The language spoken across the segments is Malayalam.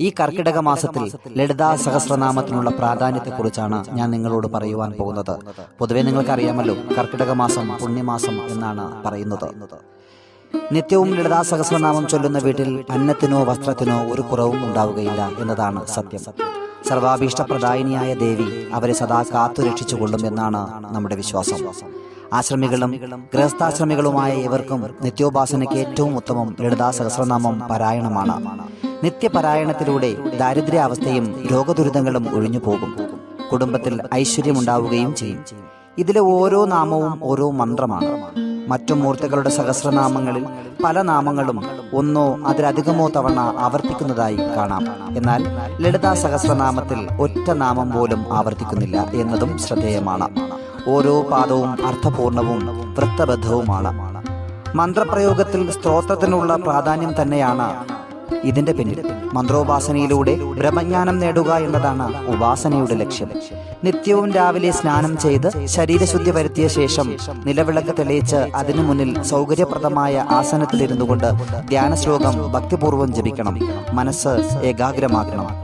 ഈ കർക്കിടക മാസത്തിൽ ലളിതാ സഹസ്രനാമത്തിനുള്ള പ്രാധാന്യത്തെക്കുറിച്ചാണ് ഞാൻ നിങ്ങളോട് പറയുവാൻ പോകുന്നത്. പൊതുവെ നിങ്ങൾക്കറിയാമല്ലോ കർക്കിടക മാസം പുണ്യമാസം എന്നാണ് പറയുന്നത്. നിത്യവും ലളിതാ സഹസ്രനാമം ചൊല്ലുന്ന വീട്ടിൽ അന്നത്തിനോ വസ്ത്രത്തിനോ ഒരു കുറവും ഉണ്ടാവുകയില്ല എന്നതാണ് സത്യം. സർവാഭീഷ്ടപ്രദായിനിയായ ദേവി അവരെ സദാ കാത്തു എന്നാണ് നമ്മുടെ വിശ്വാസം. ആശ്രമികളും ഗൃഹസ്ഥാശ്രമികളുമായ ഇവർക്കും നിത്യോപാസനയ്ക്ക് ഏറ്റവും ഉത്തമം ലളിതാ സഹസ്രനാമം പാരായണമാണ്. നിത്യപാരായണത്തിലൂടെ ദാരിദ്ര്യാവസ്ഥയും രോഗദുരിതങ്ങളും ഒഴിഞ്ഞു പോകും. കുടുംബത്തിൽ ഐശ്വര്യമുണ്ടാവുകയും ചെയ്യും. ഇതിലെ ഓരോ നാമവും ഓരോ മന്ത്രമാണ്. മറ്റു മൂർത്തികളുടെ സഹസ്രനാമങ്ങളിൽ പല നാമങ്ങളും ഒന്നോ അതിലധികമോ തവണ ആവർത്തിക്കുന്നതായി കാണാം. എന്നാൽ ലളിതാ സഹസ്രനാമത്തിൽ ഒറ്റ നാമം പോലും ആവർത്തിക്കുന്നില്ല എന്നതും ശ്രദ്ധേയമാണ്. ഓരോ പാദവും അർത്ഥപൂർണവും വൃത്തബദ്ധവുമാണ്. മന്ത്രപ്രയോഗത്തിൽ സ്ത്രോത്രത്തിനുള്ള പ്രാധാന്യം തന്നെയാണ് ഇതിന്റെ പിന്നിൽ മന്ത്രോപാസനയിലൂടെ ബ്രഹ്മജ്ഞാനം നേടുക എന്നതാണ് ഉപാസനയുടെ ലക്ഷ്യം. നിത്യവും രാവിലെ സ്നാനം ചെയ്ത് ശരീരശുദ്ധി വരുത്തിയ ശേഷം നിലവിളക്ക് തെളിയിച്ച് അതിനു മുന്നിൽ സൗകര്യപ്രദമായ ആസനത്തിലിരുന്നു കൊണ്ട് ധ്യാന ശ്ലോകം ഭക്തിപൂർവം ജപിക്കണം. മനസ്സ് ഏകാഗ്രമാക്കണം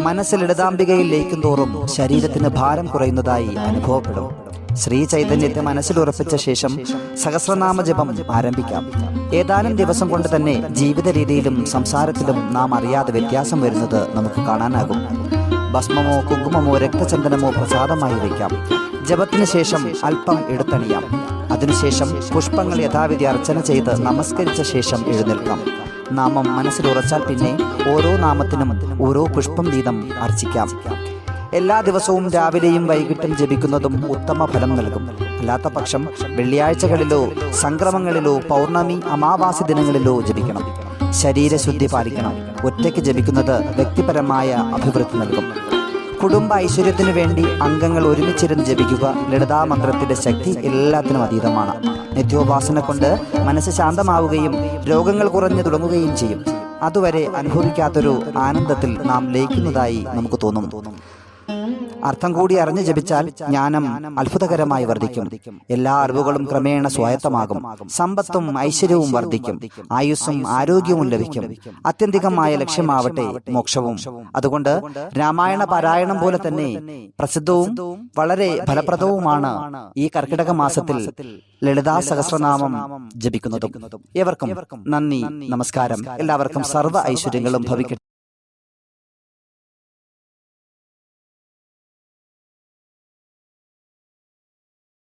മനസ്സ് ഇടതാംബികയിൽ ലയിക്കും തോറും ശരീരത്തിന് ഭാരം കുറയുന്നതായി അനുഭവപ്പെടും. ശ്രീ ചൈതന്യത്തെ മനസ്സിൽ ഉറപ്പിച്ച ശേഷം സഹസ്രനാമ ജപം ആരംഭിക്കാം. ഏതാനും ദിവസം കൊണ്ട് തന്നെ ജീവിത രീതിയിലും സംസാരത്തിലും നാം അറിയാതെ വ്യത്യാസം വരുന്നത് നമുക്ക് കാണാനാകും. ഭസ്മമോ കുങ്കുമമോ രക്തചന്ദനമോ പ്രസാദമായി വയ്ക്കാം. ജപത്തിന് ശേഷം അല്പം എടുത്തണിയാം. അതിനുശേഷം പുഷ്പങ്ങൾ യഥാവിധി അർച്ചന ചെയ്ത് നമസ്കരിച്ച ശേഷം എഴുന്നേൽക്കാം. നാമം മനസ്സിലുറച്ചാൽ പിന്നെ ഓരോ നാമത്തിനും ഓരോ പുഷ്പം വീതം അർച്ചിക്കാം. എല്ലാ ദിവസവും രാവിലെയും വൈകിട്ടും ജപിക്കുന്നതും ഉത്തമ ഫലം നൽകും. അല്ലാത്ത പക്ഷം വെള്ളിയാഴ്ചകളിലോ സംക്രമങ്ങളിലോ പൗർണമി അമാവാസി ദിനങ്ങളിലോ ജപിക്കണം. ശരീരശുദ്ധി പാലിക്കണം. ഒറ്റയ്ക്ക് ജപിക്കുന്നത് വ്യക്തിപരമായ അഭിവൃദ്ധി നൽകും. കുടുംബ ഐശ്വര്യത്തിനു വേണ്ടി അംഗങ്ങൾ ഒരുമിച്ചിരുന്ന് ജപിക്കുക ലളിതാ മന്ത്രത്തിന്റെ ശക്തി എല്ലാത്തിനും അതീതമാണ്. നിത്യോപാസന കൊണ്ട് മനസ്സ് ശാന്തമാവുകയും രോഗങ്ങൾ കുറഞ്ഞു തുടങ്ങുകയും ചെയ്യും. അതുവരെ അനുഭവിക്കാത്തൊരു ആനന്ദത്തിൽ നാം ലയിക്കുന്നതായി നമുക്ക് തോന്നും. അർത്ഥം കൂടി അറിഞ്ഞു ജപിച്ചാൽ ജ്ഞാനം അത്ഭുതകരമായി വർദ്ധിക്കും. എല്ലാ അറിവുകളും ക്രമേണ സ്വായത്തമാകും. സമ്പത്തും ഐശ്വര്യവും വർദ്ധിക്കും. ആയുസ്സും ആരോഗ്യവും ലഭിക്കും. അത്യന്തികമായ ലക്ഷ്യമാവട്ടെ മോക്ഷവും. അതുകൊണ്ട് രാമായണ പാരായണം പോലെ തന്നെ പ്രസിദ്ധവും വളരെ ഫലപ്രദവുമാണ് ഈ കർക്കിടക മാസത്തിൽ ലളിതാ സഹസ്രനാമം ജപിക്കുന്നതും. ഏവർക്കും നന്ദി നമസ്കാരം. എല്ലാവർക്കും സർവ ഐശ്വര്യങ്ങളും ഭവിക്കട്ടെ.